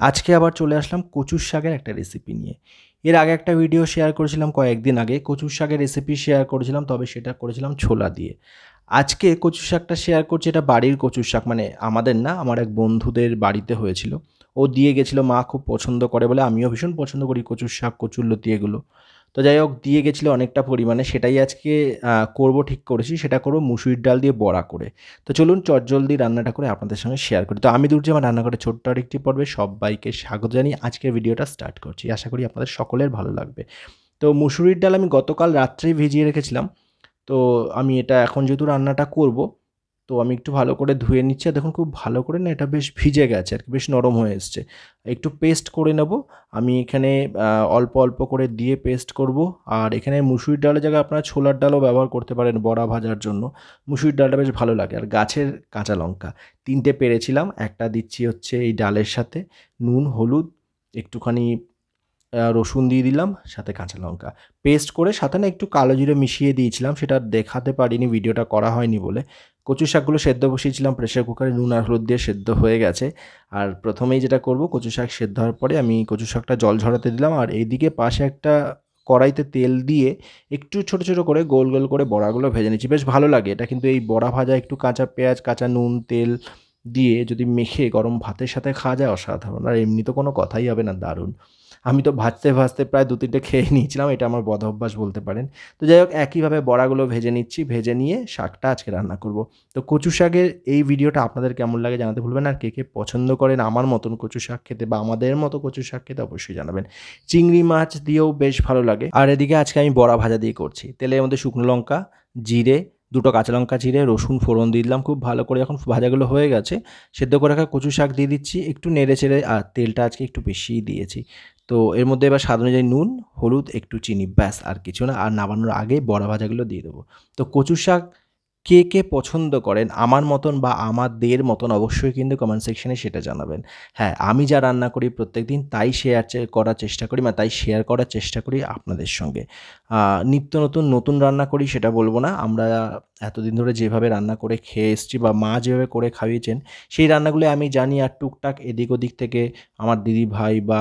আজকে আবার চলে আসলাম কচুর শাকের একটা রেসিপি নিয়ে। এর আগে একটা ভিডিও শেয়ার করেছিলাম কয়েকদিন আগে। কচুর শাকের রেসিপি শেয়ার করেছিলাম, তবে সেটা করেছিলাম ছোলা দিয়ে। আজকে কচু শাকটা শেয়ার করছি, এটা বাড়ির কচুর শাক মানে আমাদের না, আমার এক বন্ধুদের বাড়িতে হয়েছিল। ও দিয়ে গেছিল, মা খুব পছন্দ করে বলে, আমিও ভীষণ পছন্দ করি কচুর শাক, কচুর লতি এগুলো। তো যাই হোক, দিয়ে গেছিল অনেকটা পরিমাণে। সেটাই আজকে করব, ঠিক করেছি। সেটা করব মুসুরির ডাল দিয়ে বড়া করে। তো চলুন, চটজলদি রান্নাটা করে আপনাদের সঙ্গে শেয়ার করি। তো আমি দুর্জি আমার রান্না করে ছোট্ট আরেকটি পর্বে সবাইকে স্বাগত জানিয়ে আজকের ভিডিওটা স্টার্ট করছি। আশা করি আপনাদের সকলের ভালো লাগবে। তো মুসুরির ডাল আমি গতকাল রাত্রেই ভিজিয়ে রেখেছিলাম। তো আমি এটা এখন যেহেতু রান্নাটা করব তো আমি একটু ভালো করে ধুয়ে নিচ্ছি। দেখুন খুব ভালো করে না এটা বেশ ভিজে গেছে আর কি, বেশ নরম হয়ে এসছে। একটু পেস্ট করে নেব। আমি এখানে অল্প অল্প করে দিয়ে পেস্ট করব। আর এখানে মুসুরির ডালের জায়গায় আপনারা ছোলার ডালও ব্যবহার করতে পারেন বড়া ভাজার জন্য। মুসুরির ডালটা বেশ ভালো লাগে। আর গাছের কাঁচা লঙ্কা, তিনটে পেরেছিলাম। একটা দিচ্ছি হচ্ছে এই ডালের সাথে নুন, হলুদ, একটুখানি রসুন দিয়ে দিলাম, সাথে কাঁচা লঙ্কা। পেস্ট করে সাথে না একটু কালো জিরে মিশিয়ে দিয়েছিলাম। সেটা দেখাতে পারিনি, ভিডিওটা করা হয়নি বলে। কচু শাকগুলো সেদ্ধ বসিয়েছিলাম প্রেশার কুকারে নুন আর হলুদ দিয়ে সেদ্ধ হয়ে গেছে। আর প্রথমেই যেটা করব, কচু শাক সেদ্ধ হওয়ার পরে আমি কচু শাকটা জল ঝরাতে দিলাম। আর এইদিকে পাশে একটা কড়াইতে তেল দিয়ে একটু ছোট ছোট করে গোল গোল করে বড়াগুলো ভেজে নিচ্ছি। বেশ ভালো লাগে, এটা কিন্তু এই বড়া ভাজা একটু কাঁচা পেঁয়াজ, কাঁচা নুন, তেল দিয়ে যদি মেখে গরম ভাতের সাথে খাওয়া যায় অসাধারণ। আর এমনি তো কোনো কথাই হবে না, দারুণ। আমি তো ভাজতে ভাজতে প্রায় দু তিনটে খেয়ে নিয়েছিলাম, এটা আমার বদ অভ্যাস বলতে পারেন। তো যাই হোক, একইভাবে বড়াগুলো ভেজে নিচ্ছি, ভেজে নিয়ে শাকটা আজকে রান্না করব। তো কচু শাকের এই ভিডিওটা আপনাদের কেমন লাগে জানাতে ভুলবেন আর কে কে পছন্দ করেন আমার মতন কচু শাক খেতে বা আমাদের মতো কচু শাক খেতে অবশ্যই জানাবেন। চিংড়ি মাছ দিয়েও বেশ ভালো লাগে। আর এদিকে আজকে আমি বড়া ভাজা দিয়ে করছি। তেলের মধ্যে শুকনো লঙ্কা, জিরে দুটো কাঁচা লঙ্কা চিরে রসুন ফোড়ন দিয়ে দিলাম খুব ভালো করে। এখন ভাজাগুলো হয়ে গেছে। সেদ্ধ করে রাখা কচু শাক দিয়ে দিচ্ছি, একটু নেড়ে চেড়ে, আর তেলটা আজকে একটু বেশিই দিয়েছি। তো এর মধ্যে এবার স্বাদ অনুযায়ী নুন, হলুদ, একটু চিনি, ব্যাস, আর কিছু না। আর নামানোর আগে বড়া ভাজাগুলো দিয়ে দেবো। তো কচু শাক কে কে পছন্দ করেন, আমার মতন বা আমাদের মতন অবশ্যই কিন্তু কমেন্ট সেকশনে সেটা জানাবেন। হ্যাঁ আমি যা রান্না করি প্রত্যেক দিন তাই শেয়ার করার চেষ্টা করি বা তাই শেয়ার করার চেষ্টা করি আপনাদের সঙ্গে। নিত্য নতুন নতুন রান্না করি সেটা বলব না। আমরা এতদিন ধরে যেভাবে রান্না করে খেয়ে এসছি বা মা যেভাবে করে খাইয়েছেন, সেই রান্নাগুলো আমি জানি আর টুকটাক এদিক ওদিক থেকে আমার দিদি ভাই বা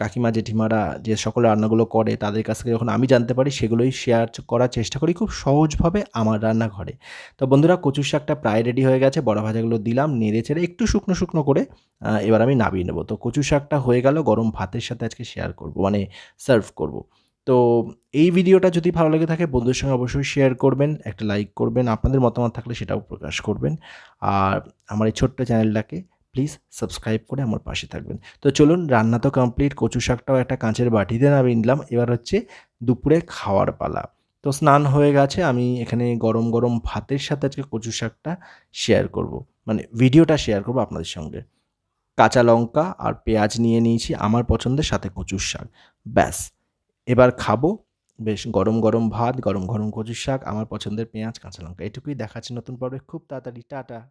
কাকিমা, জেঠিমারা যে সকল রান্নাগুলো করে তাদের কাছ থেকে যখন আমি জানতে পারি, সেগুলোই শেয়ার করার চেষ্টা করি খুব সহজভাবে আমার রান্নাঘরে। তো বন্ধুরা, কচুর শাকটা প্রায় রেডি হয়ে গেছে, বড় ভাজাগুলো দিলাম, নেড়ে চেড়ে একটু শুকনো শুকনো করে এবার আমি নামিয়ে নেব। তো কচু শাকটা হয়ে গেল, গরম ভাতের সাথে আজকে শেয়ার করব মানে সার্ভ করব। তো এই ভিডিওটা যদি ভালো লেগে থাকে, বন্ধুদের সঙ্গে অবশ্যই শেয়ার করবেন, একটা লাইক করবেন, আপনাদের মতামত থাকলে সেটাও প্রকাশ করবেন। আর আমার এই ছোট্ট চ্যানেলটাকে প্লিজ সাবস্ক্রাইব করে আমার পাশে থাকবেন। তো চলুন, রান্না তো কমপ্লিট কচু শাকটাও একটা কাঁচের বাটিতে নামিয়ে নিলাম। এবার হচ্ছে দুপুরে খাওয়ার পালা। তো স্নান হয়ে গেছে, আমি এখানে গরম গরম ভাতের সাথে আজকে কচু শাকটা শেয়ার করব। মানে ভিডিওটা শেয়ার করব আপনাদের সঙ্গে। কাঁচা লঙ্কা আর পেঁয়াজ নিয়ে নিয়েছি, আমার পছন্দের সাথে কচুর শাক। ব্যাস। এবার খাব। বেশ গরম গরম ভাত, গরম গরম কচুর শাক, আমার পছন্দের পেঁয়াজ, কাঁচা লঙ্কা। এটুকুই দেখাচ্ছি নতুন পর্বে। খুব তাড়াতাড়ি, টাটা।